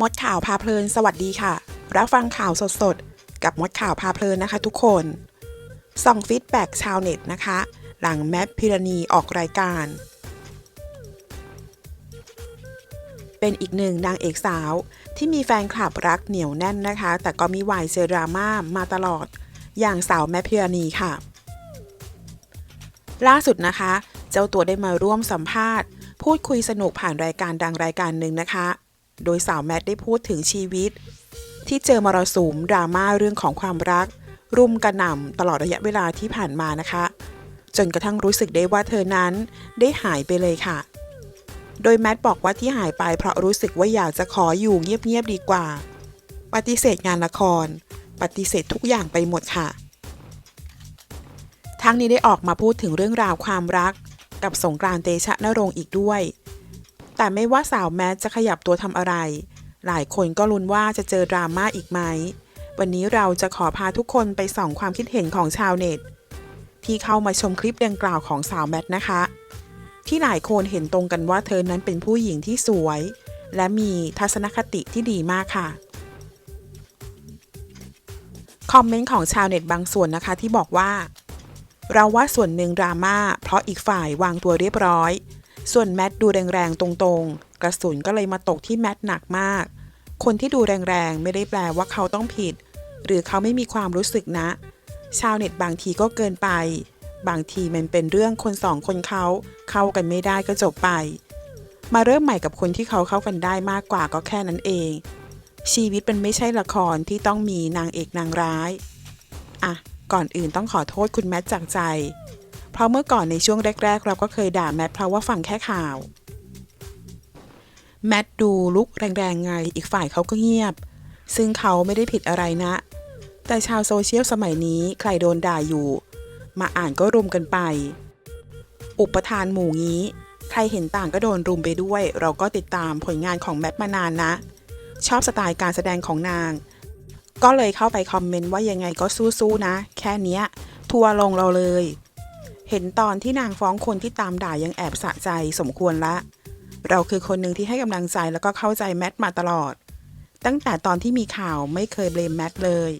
มดข่าวพาเพลิน สวัสดีค่ะ รับฟังข่าวสดๆ กับมดข่าวพาเพลินนะคะทุกคนส่องฟีดแบ็กชาวเน็ตนะคะ หลังแมทพิรณีออกรายการ เป็นอีกหนึ่งนางเอกสาวที่มีแฟนคลับรักเหนียวแน่นนะคะ แต่ก็มีวายเซดราม่ามาตลอด อย่างสาวแมทพิรณีค่ะ ล่าสุดนะคะ เจ้าตัวได้มาร่วมสัมภาษณ์ พูดคุยสนุกผ่านรายการดังรายการหนึ่งนะคะ โดยสาวแมทได้พูดถึงชีวิต ที่เจอมรสุมดราม่าเรื่องของความรัก รุมกระหน่ำตลอดระยะเวลาที่ผ่านมานะคะ จนกระทั่งรู้สึกได้ว่าเธอนั้นได้หายไปเลยค่ะ โดยแมทบอกว่าที่หายไปเพราะรู้สึกว่าอยากจะขออยู่เงียบๆดีกว่า ปฏิเสธงานละคร ปฏิเสธทุกอย่างไปหมดค่ะ ทั้งนี้ได้ออกมาพูดถึงเรื่องราวความรักกับสงกรานต์เตชะนรงค์อีกด้วย แต่ไม่ว่าสาวแมทจะขยับตัวทำอะไร หลายคนก็ลุ้นว่าจะเจอดราม่าอีกไหม วันนี้เราจะขอพาทุกคนไปส่องความคิดเห็นของชาวเน็ต ที่เข้ามาชมคลิปดังกล่าวของสาวแมทนะคะ ที่หลายคนเห็นตรงกันว่าเธอนั้นเป็นผู้หญิงที่สวย และมีทัศนคติที่ดีมากค่ะ คอมเมนต์ของชาวเน็ตบางส่วนนะคะที่บอกว่า เราว่าส่วนหนึ่งดราม่าเพราะอีกฝ่ายวางตัวเรียบร้อย ส่วนแมทดูแรงๆ ตรงๆ กระสุนก็เลยมาตกที่แมทหนักมาก คนที่ดูแรงๆ ไม่ได้แปลว่าเขาต้องผิด หรือเขาไม่มีความรู้สึกนะ ชาวเน็ตบางทีก็เกินไป บางทีมันเป็นเรื่องคนสองคนเขาเข้ากันไม่ได้ก็จบไป มาเริ่มใหม่กับคนที่เขาเข้ากันได้มากกว่าก็แค่นั้นเอง ชีวิตมันไม่ใช่ละครที่ต้องมีนางเอกนางร้าย อะ ก่อนอื่นต้องขอโทษคุณแมทจากใจ เพราะเมื่อก่อนในช่วงแรก ๆ เราก็เคยด่าแมทเพราะว่าฟังแค่ข่าว แมทดูลุกแรงๆไงอีกฝ่ายเขาก็เงียบ ซึ่งเขาไม่ได้ผิดอะไรนะ แต่ชาวโซเชียลสมัยนี้ใครโดนด่าอยู่ มาอ่านก็รุมกันไป อุปทานหมู่งี้ ใครเห็นต่างก็โดนรุมไปด้วย เราก็ติดตามผลงานของแมทมานานนะ ชอบสไตล์การแสดงของนางก็เลยเข้าไปคอมเมนต์ว่ายังไงก็สู้ๆนะ แค่เนี้ย ทัวร์ลงเราเลย เห็นตอนที่นางฟ้องคนที่ตามด่ายังแอบสะใจสมควรละ เราคือคนหนึ่งที่ให้กำลังใจแล้วก็เข้าใจแมทมาตลอด ตั้งแต่ตอนที่มีข่าวไม่เคยเบลมแมทเลย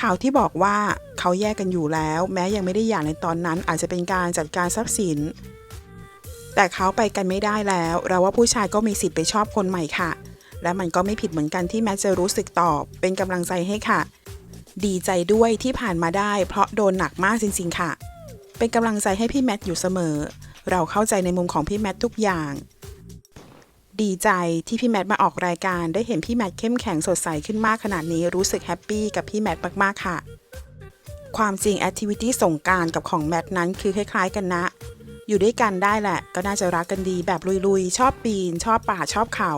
ข่าวที่บอกว่าเขาแยกกันอยู่แล้ว แม้ยังไม่ได้หย่าในตอนนั้นอาจจะเป็นการจัดการทรัพย์สิน แต่เขาไปกันไม่ได้แล้ว เราว่าผู้ชายก็มีสิทธิ์ไปชอบคนใหม่ค่ะ และมันก็ไม่ผิดเหมือนกันที่แมทจะรู้สึกตอบ เป็นกำลังใจให้ค่ะดีใจด้วยที่ผ่านมาได้เพราะโดนหนักมากจริง ๆ ค่ะ เป็นกำลังใจให้พี่แมทอยู่เสมอ เราเข้าใจในมุมของพี่แมททุกอย่าง ดีใจที่พี่แมทมาออกรายการได้เห็นพี่แมทเข้มแข็งสดใสขึ้นมากขนาดนี้รู้สึกแฮปปี้กับพี่แมทมากๆค่ะ ความจริงแอคทิวิตี้ส่งการกับของแมทนั้นคือคล้ายๆกันนะ อยู่ด้วยกันได้แหละ ก็น่าจะรักกันดีแบบลุยๆ ชอบปีน ชอบป่าชอบเขา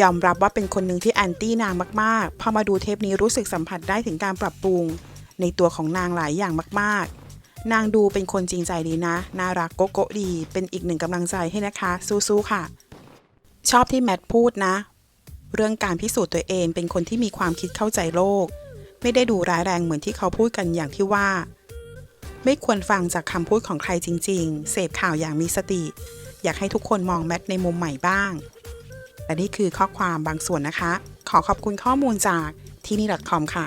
ยอมรับว่าเป็นคนหนึ่งที่แอนตี้นางมาก ๆ พอมาดูเทปนี้รู้สึกสัมผัสได้ถึงการปรับปรุง ในตัวของนางหลายอย่างมาก ๆ นางดูเป็นคนจริงใจดีนะ น่ารักโกโก้ดี เป็นอีกหนึ่งกำลังใจให้นะคะ สู้ๆค่ะ ชอบที่แมทพูดนะ เรื่องการพิสูจน์ตัวเองเป็นคนที่มีความคิดเข้าใจโลก ไม่ได้ดูร้ายแรงเหมือนที่เขาพูดกันอย่างที่ว่า ไม่ควรฟังจากคำพูดของใครจริง ๆ เสพข่าวอย่างมีสติ อยากให้ทุกคนมองแมทในมุมใหม่บ้างและนี่คือข้อความบางส่วนนะคะ ขอขอบคุณข้อมูลจากที่นี่ .com ค่ะ